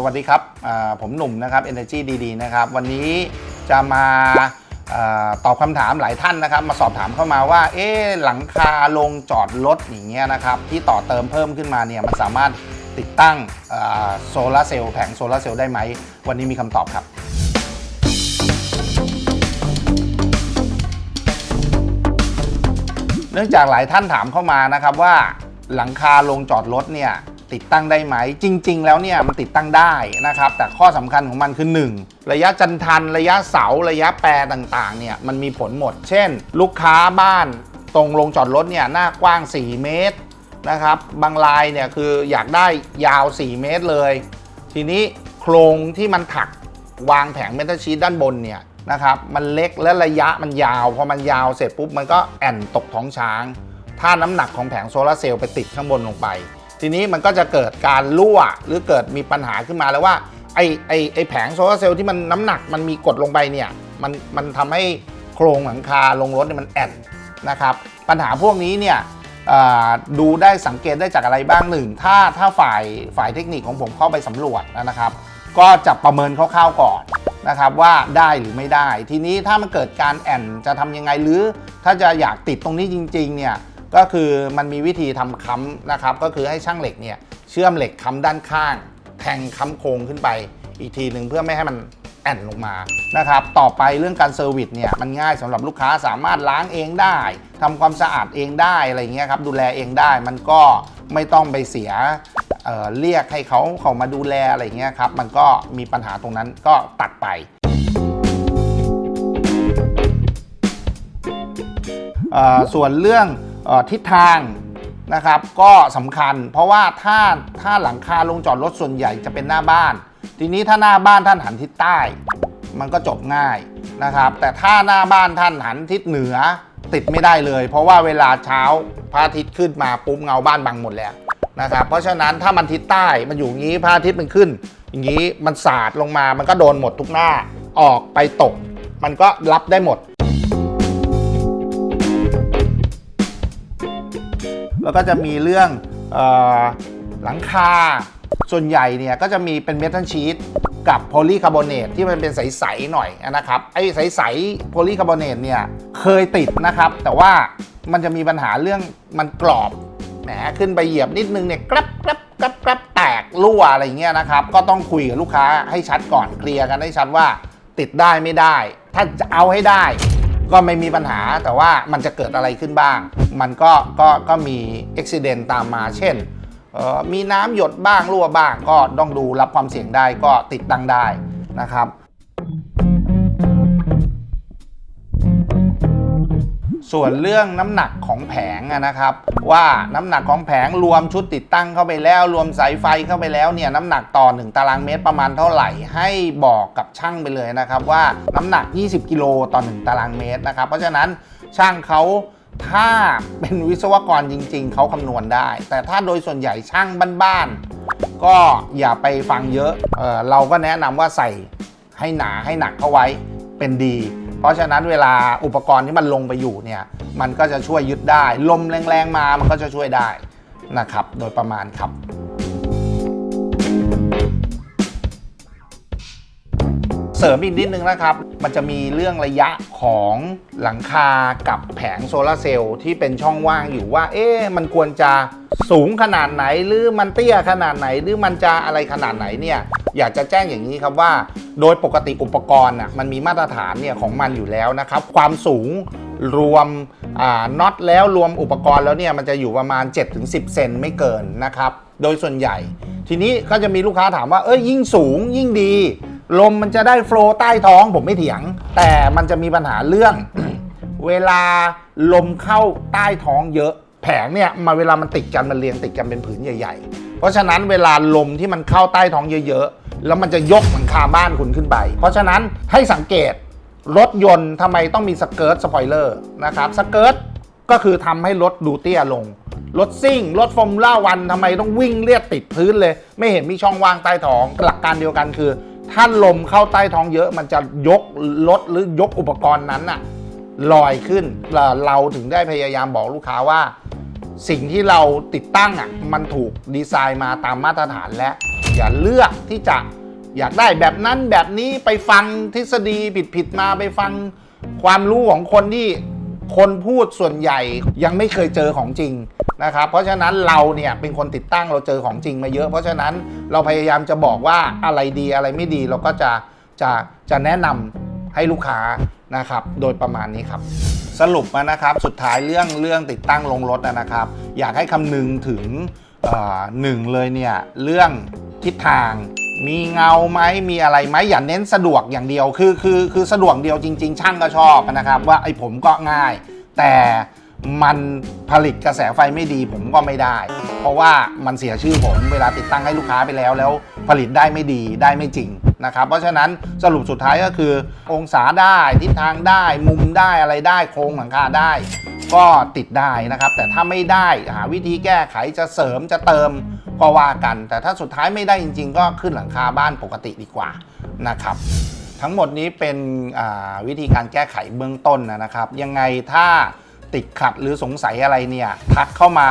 สวัสดีครับผมหนุ่มนะครับ Energy ดีๆนะครับ วันนี้จะมาอตอบคำถามหลายท่านนะครับ มาสอบถามเข้ามาว่า เอ๊หลังคาลงจอดรถอย่างเงี้ยนะครับ ที่ต่อเติมเพิ่มขึ้นมาเนี่ยมันสามารถติดตั้งโซลาเซลล์แผงโซลาเซลล์ได้ไหม วันนี้มีคำตอบครับเนื่องจากหลายท่านถามเข้ามานะครับว่าหลังคาลงจอดรถเนี่ย ติดตั้งได้ไหม จริง ๆ แล้วเนี่ยมันติดตั้งได้นะครับ แต่ข้อสำคัญของมันคือ 1 ระยะจันทัน ระยะเสา ระยะแปรต่างๆ เนี่ยมันมีผลหมด เช่น ลูกค้าบ้านตรงลงจอดรถเนี่ยหน้ากว้าง 4 เมตรนะครับ บางรายเนี่ยคืออยากได้ยาว 4 เมตรเลย ทีนี้โครงที่มันถักวางแผงเมทัลชีตด้านบนเนี่ยนะครับมันเล็กและระยะมันยาว พอมันยาวเสร็จปุ๊บมันก็แอนตกท้องช้าง ถ้าน้ำหนักของแผงโซลาร์เซลล์ไปติดข้างบนลงไป ทีนี้มันก็จะเกิดการรั่วหรือเกิดมีปัญหาขึ้นมาแล้วว่าไอไอไอแผงโซลาร์เซลล์ที่มันน้ำหนักมันมีกดลงไปเนี่ยมันมันทำให้โครงหลังคาลงรถเนี่ยมันแอนนะครับปัญหาพวกนี้เนี่ยดูได้สังเกตได้จากอะไรบ้างหนึ่งถ้าถ้าฝ่ายฝ่ายเทคนิคของผมเข้าไปสำรวจนะครับ ก็จะประเมินคร่าวๆก่อนนะครับว่าได้หรือไม่ได้ ทีนี้ถ้ามันเกิดการแอนจะทำยังไงหรือ ถ้าจะอยากติดตรงนี้จริงๆเนี่ย ก็คือมันมีวิธีทำค้ำนะครับ ก็คือให้ช่างเหล็กเนี่ยเชื่อมเหล็กค้ำด้านข้าง แทงค้ำโครงขึ้นไปอีกทีหนึ่งเพื่อไม่ให้มันแอนลงมานะครับ ต่อไปเรื่องการเซอร์วิสเนี่ยมันง่ายสำหรับลูกค้าสามารถล้างเองได้ทำความสะอาดเองได้อะไรเงี้ยครับดูแลเองได้มันก็ไม่ต้องไปเสียเเรียกให้เขาเขามาดูแลอะไรเงี้ยครับมันก็มีปัญหาตรงนั้นก็ตัดไปส่วนเรื่อง ทิศทางนะครับก็สำคัญ เพราะว่าถ้าถ้าหลังคาลงจอดรถส่วนใหญ่จะเป็นหน้าบ้าน ทีนี้ถ้าหน้าบ้านท่านหันทิศใต้ มันก็จบง่ายนะครับแต่ถ้าหน้าบ้านท่านหันทิศเหนือติดไม่ได้เลย เพราะว่าเวลาเช้าพระอาทิตย์ขึ้นมาปุ๊บเงาบ้านบังหมดแล้วนะครับเพราะฉะนั้นถ้ามันทิศใต้มันอยู่งี้พระอาทิตย์มันขึ้น อย่างนี้มันสาดลงมามันก็โดนหมดทุกหน้าออกไปตก มันก็รับได้หมด แล้วก็จะมีเรื่องออหลังคา ส่วนใหญ่เนี่ยก็จะมีเป็นเมทัลชีตกับโพลีคาร์บอเนตที่มันเป็นใส ๆ หน่อยนะครับไอ้ใส ๆ โพลีคาร์บอเนตเนี่ยเคยติดนะครับ แต่ว่ามันจะมีปัญหาเรื่องมันกรอบแหมขึ้นไปเหยียบนิดนึงเนี่ยกรับกรับกรับกรับแตกรั่วอะไรเงี้ยนะครับ ก็ต้องคุยกับลูกค้าให้ชัดก่อนเคลียร์กันให้ชัดว่าติดได้ไม่ได้ ถ้าจะเอาให้ได้ ก็ไม่มีปัญหาแต่ว่ามันจะเกิดอะไรขึ้นบ้าง มันก็ก็ก็มีอุบิเหตุตามมา เช่น มีน้ำหยดบ้างรั่วบ้าง ก็ต้องดูรับความเสี่ยงได้ก็ติดตั้งได้นะครับ ส่วนเรื่องน้ำหนักของแผงนะครับ ว่าน้ำหนักของแผงรวมชุดติดตั้งเข้าไปแล้ว รวมสายไฟเข้าไปแล้วเนี่ยน้ำหนักต่อ 1 ตารางเมตรประมาณเท่าไหร่ ให้บอกกับช่างไปเลยนะครับ ว่าน้ำหนัก 20 กิโลต่อ 1 ตารางเมตรนะครับ เพราะฉะนั้นช่างเขา ถ้าเป็นวิศวกรจริง ๆ เขาคำนวณได้ แต่ถ้าโดยส่วนใหญ่ช่างบ้านๆก็อย่าไปฟังเยอะเออเราก็แนะนำว่าใส่ให้หนาให้หนักเข้าไว้เป็นดี เพราะฉะนั้นเวลาอุปกรณ์ที่มันลงไปอยู่เนี่ยมันก็จะช่วยยึดได้ ลมแรงๆมามันก็จะช่วยได้นะครับ โดยประมาณครับ เสริมอีกนิดนึงนะครับ มันจะมีเรื่องระยะของหลังคากับแผงโซลาร์เซลล์ที่เป็นช่องว่างอยู่ว่า เอ๊ะมันควรจะสูงขนาดไหน หรือมันเตี้ยขนาดไหน หรือมันจะอะไรขนาดไหนเนี่ยอยากจะแจ้งอย่างนี้ครับว่า โดยปกติอุปกรณ์น่ะมันมีมาตรฐานเนี่ยของมันอยู่แล้วนะครับ ความสูงรวมน็อตแล้วรวมอุปกรณ์แล้วเนี่ยมันจะอยู่ประมาณ 7-10 เซนไม่เกินนะครับ โดยส่วนใหญ่ ทีนี้ก็จะมีลูกค้าถามว่าเอ้ยยิ่งสูงยิ่งดี ลมมันจะได้โฟล์ใต้ท้องผมไม่เถียง แต่มันจะมีปัญหาเรื่อง เวลาลมเข้าใต้ท้องเยอะ แผงเนี่ยมาเวลามันติดกันมันเรียงติดกันเป็นผืนใหญ่ ๆ เพราะฉะนั้นเวลาลมที่มันเข้าใต้ท้องเยอะๆ แล้วมันจะยกหลังคาบ้านคุณขึ้นไป เพราะฉะนั้นให้สังเกตรถยนต์ทำไมต้องมีสเกิร์ตสปอยเลอร์นะครับสเกิร์ตก็คือทำให้รถดูเตี้ยลงรถซิ่ง รถฟอร์มูล่าวันทำไมต้องวิ่งเลียดติดพื้นเลย ไม่เห็นมีช่องว่างใต้ท้อง หลักการเดียวกันคือ ถ้าลมเข้าใต้ท้องเยอะมันจะยกรถหรือยกอุปกรณ์นั้นน่ะลอยขึ้นเราเราถึงได้พยายามบอกลูกค้าว่า สิ่งที่เราติดตั้งอะมันถูกดีไซน์มาตามมาตรฐานและอย่าเลือกที่จะอยากได้แบบนั้นแบบนี้ไปฟังทฤษฎีผิดๆมาไปฟังความรู้ของคนที่คนพูดส่วนใหญ่ยังไม่เคยเจอของจริง นะครับเพราะฉะนั้นเราเนี่ยเป็นคนติดตั้งเราเจอของจริงมาเยอะ เพราะฉะนั้นเราพยายามจะบอกว่าอะไรดีอะไรไม่ดีเราก็จะจะจะแนะนำให้ลูกค้านะครับ โดยประมาณนี้ครับ สรุปมานะครับสุดท้ายเรื่องเรื่องติดตั้งลงรถนะครับ อยากให้คำนึงถึงหนึ่งเลยเนี่ยเรื่องทิศทางมีเงาไหมมีอะไรไหมอย่าเน้นสะดวกอย่างเดียวคือคือคือสะดวกเดียวจริง ๆ ช่างก็ชอบนะครับ ว่าไอ้ผมก็ง่าย แต่ มันผลิตกระแสไฟไม่ดีผมก็ไม่ได้ เพราะว่ามันเสียชื่อผมเวลาติดตั้งให้ลูกค้าไปแล้วแล้ว ผลิตได้ไม่ดีได้ไม่จริงนะครับ เพราะฉะนั้นสรุปสุดท้ายก็คือ องศาได้ทิศทางได้มุมได้อะไรได้โครงหลังคาได้ ก็ติดได้นะครับ แต่ถ้าไม่ได้หาวิธีแก้ไขจะเสริมจะเติมก็ว่ากัน แต่ถ้าสุดท้ายไม่ได้จริง ๆ ก็ขึ้นหลังคาบ้านปกติดีกว่านะครับทั้งหมดนี้เป็นวิธีการแก้ไขเบื้องต้นนะครับ ยังไงถ้า ติดขัดหรือสงสัยอะไรเนี่ยทักเข้ามา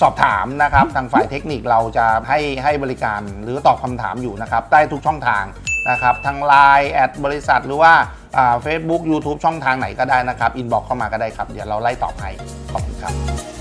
สอบถามนะครับ ทางฝ่ายเทคนิคเราจะให้ให้บริการหรือตอบคำถามอยู่นะครับได้ทุกช่องทางนะครับทาง Line แอดบริษัทหรือว่าเฟซบุ๊กยูทูบช่องทางไหนก็ได้นะครับอินบ็อกเข้ามาก็ได้ครับ เดี๋ยวเราไล่ตอบให้ขอบคุณครับ